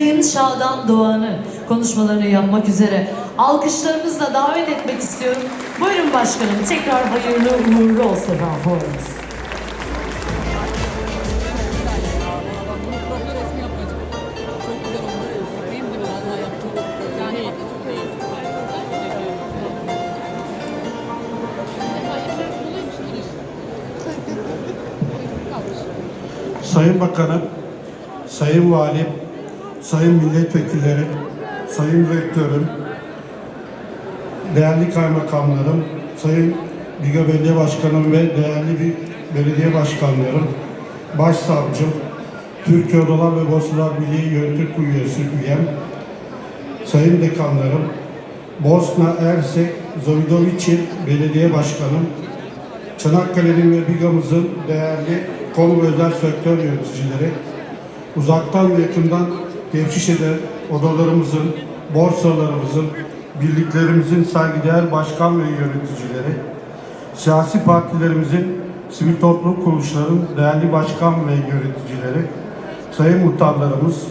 Şadan Doğan'ı konuşmalarını yapmak üzere alkışlarınızla davet etmek istiyorum. Buyurun başkanım tekrar hayırlı uğurlu olsun iyi. Sayın Bakanım, Sayın Valim, Sayın Milletvekillerim, Sayın Rektörüm, değerli kaymakamlarım, Sayın Biga Belediye Başkanım ve değerli bir belediye başkanlarım, Başsavcım, Türkiye Odalar ve Borsalar Birliği Yönetim üyesi üyem, Sayın Dekanlarım, Bosna Ersek Zavidovici Belediye Başkanım, Çanakkale'nin ve Biga'mızın değerli konu özel sektör yöneticileri, uzaktan ve yakından teftiş eden odalarımızın, borsalarımızın, birliklerimizin saygıdeğer başkan ve yöneticileri, siyasi partilerimizin, sivil toplum kuruluşlarının değerli başkan ve yöneticileri, sayın muhtarlarımız,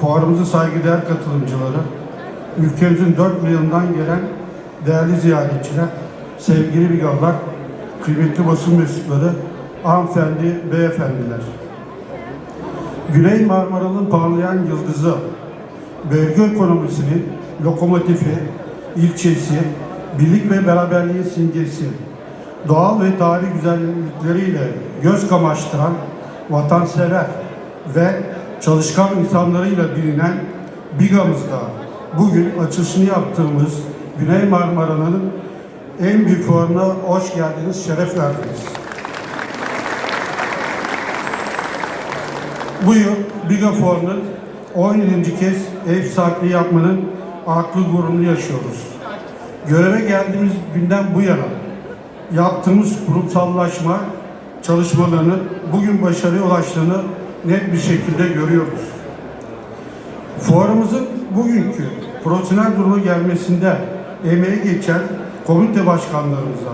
fuarımızın saygıdeğer katılımcıları, ülkemizin dört bir yanından gelen değerli ziyaretçiler, sevgili bigalar, kıymetli basın mensupları, hanımefendi, beyefendiler. Güney Marmara'nın parlayan yıldızı, bölge ekonomisinin lokomotifi, ilçesi, birlik ve beraberliğin simgesi, doğal ve tarihi güzellikleriyle göz kamaştıran vatansever ve çalışkan insanlarıyla bilinen Biga'mızda bugün açılışını yaptığımız Güney Marmara'nın en büyük fuarına hoş geldiniz, şeref verdiniz. Bu yıl Biga Fuarı'nın 17. kez ev sahipliği yapmanın aklı gururunu yaşıyoruz. Göreve geldiğimiz günden bu yana yaptığımız kurumsallaşma çalışmalarının bugün başarıya ulaştığını net bir şekilde görüyoruz. Fuarımızın bugünkü profesyonel duruma gelmesinde emeği geçen komite başkanlarımıza,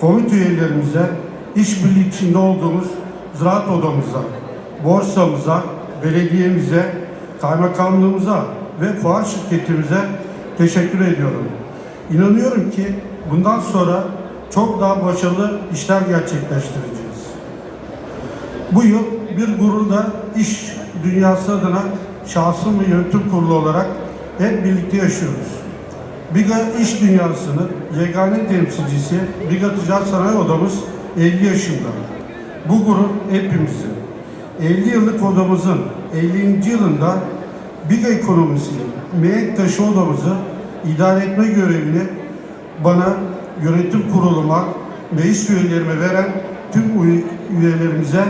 komite üyelerimize, işbirliği içinde olduğumuz ziraat odamıza, borsamıza, belediyemize, kaymakamlığımıza ve fuar şirketimize teşekkür ediyorum. İnanıyorum ki bundan sonra çok daha başarılı işler gerçekleştireceğiz. Bu yıl bir gurur da iş dünyası adına şahsım ve yönetim kurulu olarak hep birlikte yaşıyoruz. Biga İş Dünyası'nın yegane temsilcisi Biga Ticaret Sanayi Odamız 50 yaşında. Bu gurur hepimizin. 50 yıllık odamızın 50. yılında Biga ekonomisini, mihenk taşı odamızı idare etme görevini bana, yönetim kuruluma, meclis üyelerime veren tüm üye- üyelerimize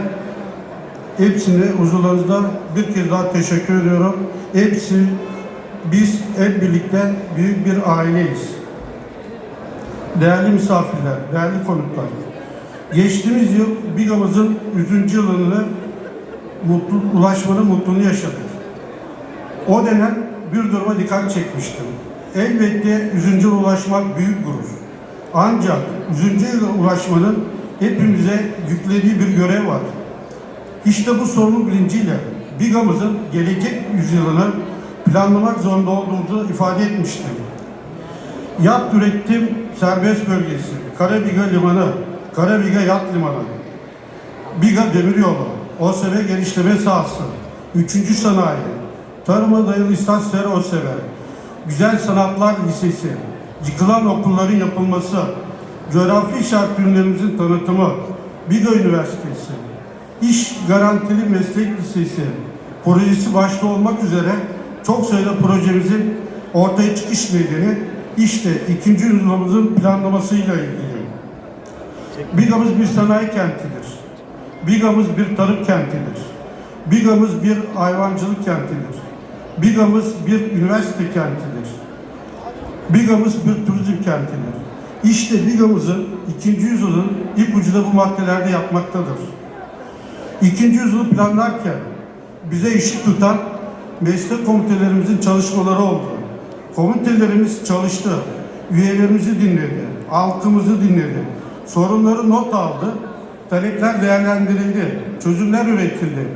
hepsine huzurlarınızda bir kez daha teşekkür ediyorum. Hepsi biz hep birlikte büyük bir aileyiz. Değerli misafirler, değerli konuklar. Geçtiğimiz yıl Biga'mızın 100. yılını mutlu, ulaşmanın mutluluğunu yaşadık. O dönem bir duruma dikkat çekmiştim. Elbette 100. yıla ulaşmak büyük gurur. Ancak 100. yıla ulaşmanın hepimize yüklediği bir görev var. İşte bu sorumlu bilinciyle Biga'mızın gelecek yüzyılını planlamak zorunda olduğumuzu ifade etmiştim. Yat üretim serbest bölgesi, Karabiga Limanı, Karabiga Yat Limanı, Biga Demiryolu, OSV genişleme sahası, 3. sanayi, tarıma dayalı istasyonları OSV, Güzel Sanatlar Lisesi, yıkılan okulların yapılması, coğrafi işaret ürünlerimizin tanıtımı, Biga Üniversitesi, İş Garantili Meslek Lisesi. Projesi başta olmak üzere çok sayıda projemizin ortaya çıkış nedeni işte ikinci yüzyılımızın planlamasıyla ilgili. Biga'mız bir sanayi kentidir. Biga'mız bir tarım kentidir. Biga'mız bir hayvancılık kentidir. Biga'mız bir üniversite kentidir. Biga'mız bir turizm kentidir. İşte Biga'mızın ikinci yüzyılın ipucu da bu maddelerde yapmaktadır. İkinci yüzyılı planlarken bize ışık tutan meslek komitelerimizin çalışmaları oldu. Komitelerimiz çalıştı, üyelerimizi dinledi, halkımızı dinledi, sorunları not aldı, talepler değerlendirildi, çözümler üretildi.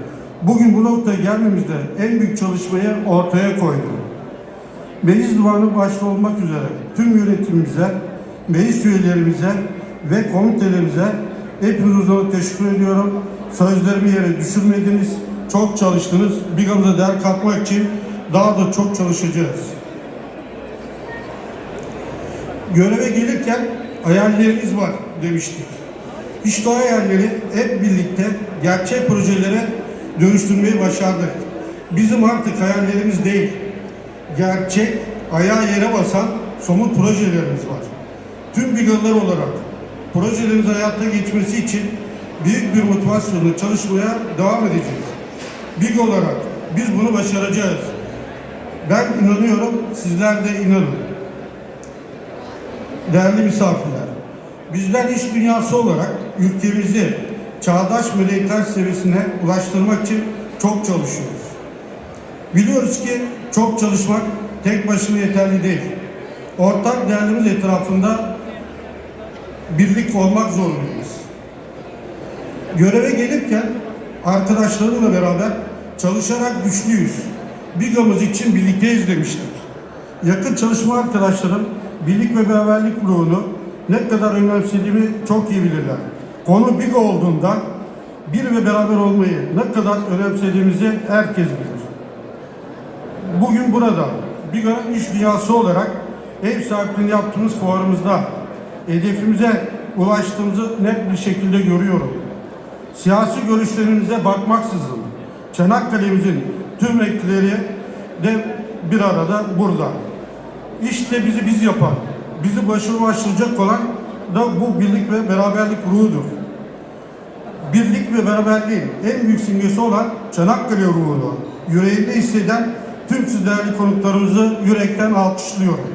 Bugün bu noktaya gelmemizde en büyük çalışmayı ortaya koydu. Meclis divanı başta olmak üzere tüm yönetimimize, meclis üyelerimize ve komitelerimize hepiniz uzun teşekkür ediyorum. Sözlerimi yere düşürmediniz, çok çalıştınız. Bigamıza değer katmak için daha da çok çalışacağız. Göreve gelirken hayallerimiz var demiştik. Hayalleri hep birlikte gerçek projelere dönüştürmeyi başardık. Bizim artık hayallerimiz değil, gerçek, ayağa yere basan somut projelerimiz var. Tüm bigalılar olarak projelerimiz hayatta geçmesi için büyük bir motivasyonla çalışmaya devam edeceğiz. Big olarak biz bunu başaracağız. Ben inanıyorum, sizler de inanın. Değerli misafirler, bizler iş dünyası olarak ülkemizi çağdaş medeniyetler seviyesine ulaştırmak için çok çalışıyoruz. Biliyoruz ki çok çalışmak tek başına yeterli değil. Ortak değerlerimiz etrafında birlik olmak zorundayız. Göreve gelirken arkadaşlarımla beraber çalışarak güçlüyüz. Bigamız için birlikteyiz demiştik. Yakın çalışma arkadaşlarım birlik ve beraberlik ruhunu ne kadar önemsediğimi çok iyi bilirler. Konu BİGA olduğunda bir ve beraber olmayı ne kadar önemsediğimizi herkes bilir. Bugün burada BİGA'nın iş dünyası olarak ev sahipliğini yaptığımız fuarımızda hedefimize ulaştığımızı net bir şekilde görüyorum. Siyasi görüşlerimize bakmaksızın Çanakkale'mizin tüm renkleri de bir arada burada. İşte bizi biz yapan, bizi başarılı başlayacak olan da bu birlik ve beraberlik ruhudur. Birlik ve beraberliğin en büyük simgesi olan Çanakkale ruhunu yüreğinde hisseden tüm siz değerli konuklarımızı yürekten alkışlıyorum.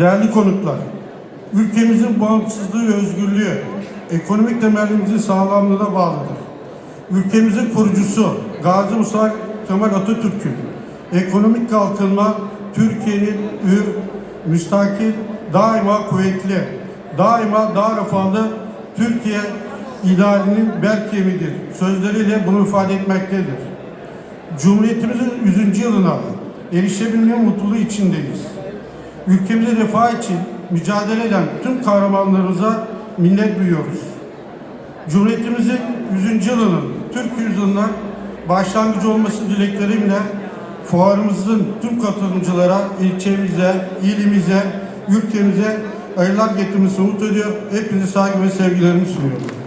Değerli konuklar, ülkemizin bağımsızlığı ve özgürlüğü ekonomik temelimizin sağlamlığına bağlıdır. Ülkemizin kurucusu Gazi Mustafa Kemal Atatürk'ün ekonomik kalkınma Türkiye'nin ür, müstakil, daima kuvvetli, daima daha refahlı Türkiye idealinin berkemidir. Sözleriyle bunu ifade etmektedir. Cumhuriyetimizin 100. yılına erişebilme mutluluğu içindeyiz. Ülkemize refah için mücadele eden tüm kahramanlarımıza minnet duyuyoruz. Cumhuriyetimizin 100. yılının Türk yüzyılına başlangıcı olması dileklerimle fuarımızın tüm katılımcılara, ilçemize, ilimize, ülkemize hayırlar getirmesini umut ediyor. Hepinize saygı ve sevgilerimi sunuyorum.